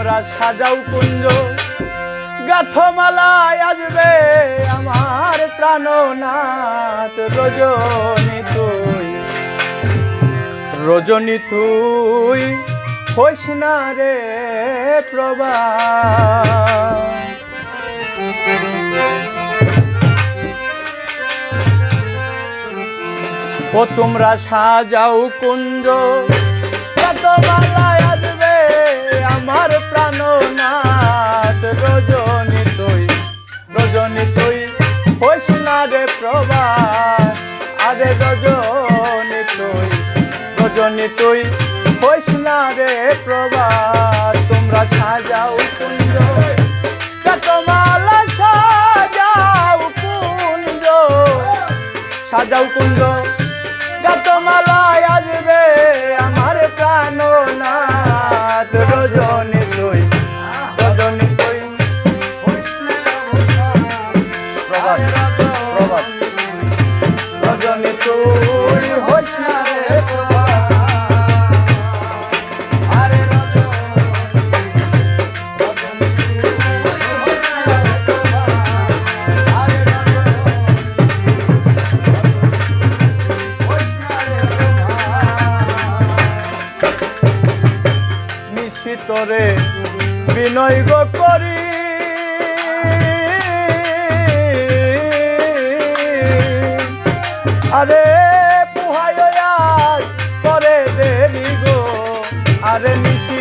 তোমরা সাজাও কুঞ্জ। গাথমালায় আসবে আমার প্রাণনাথ রজনী তুই। রজনী তুই হোস না রে প্রভা। ও তোমরা সাজাও কুঞ্জ। কত মালায় আসবে আমার প্রাণনাথ রজনী তুই রজনী তুই হোস না রে প্রভা আরে রজনী তুই রজনী তুই হোস না রে প্রভা তোমরা সাজাও কুঞ্জ কত সাজাও কুঞ্জ সাজাও কুঞ্জ নিশ্চিতরে বিনয় গো করি। আরে পুহায় করে দেরি গো। আরে নিশ্চিতরে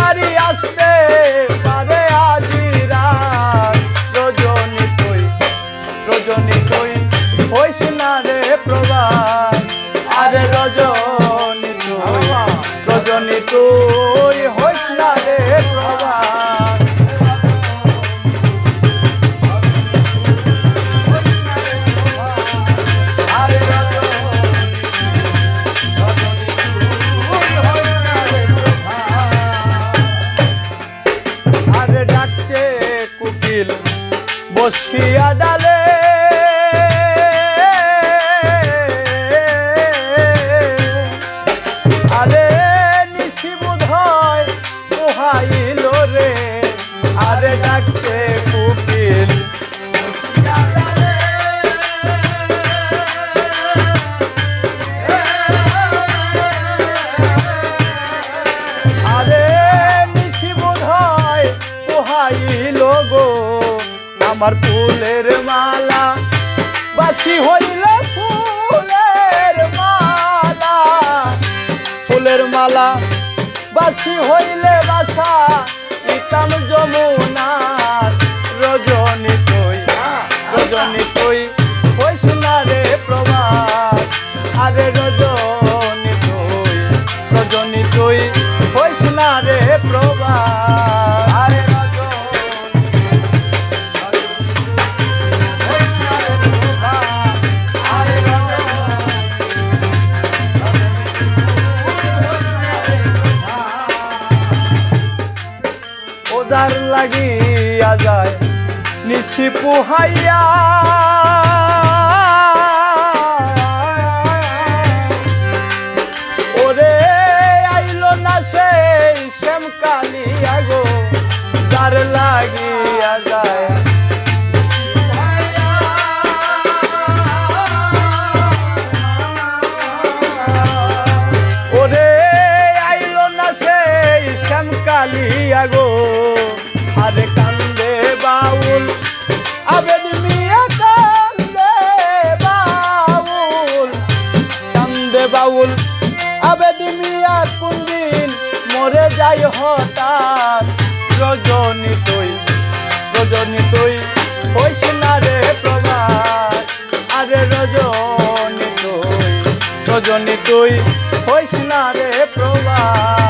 বংশীদারি আসতে পারে আজি রাত। রজনী তুই রজনী তুই হইস না রে প্রভা আরে রজনী তুই রজনী তুই। আমার ফুলের মালা বাছি হইল ফুলের মালা। ফুলের মালা বাছি হইলে বাসা ইতাম যমুনার রজনী তুই রজনী তুই হইস রে প্রভাত আরে রজনী তুই রজনী তুই লাগিয়া যায় নিশি পুহাইয়া হঠাৎ রজনী তুই রজনী তুই, হইস না রে প্রভাত আরে রজনী তুই রজনী তুই, হইস না রে প্রভাত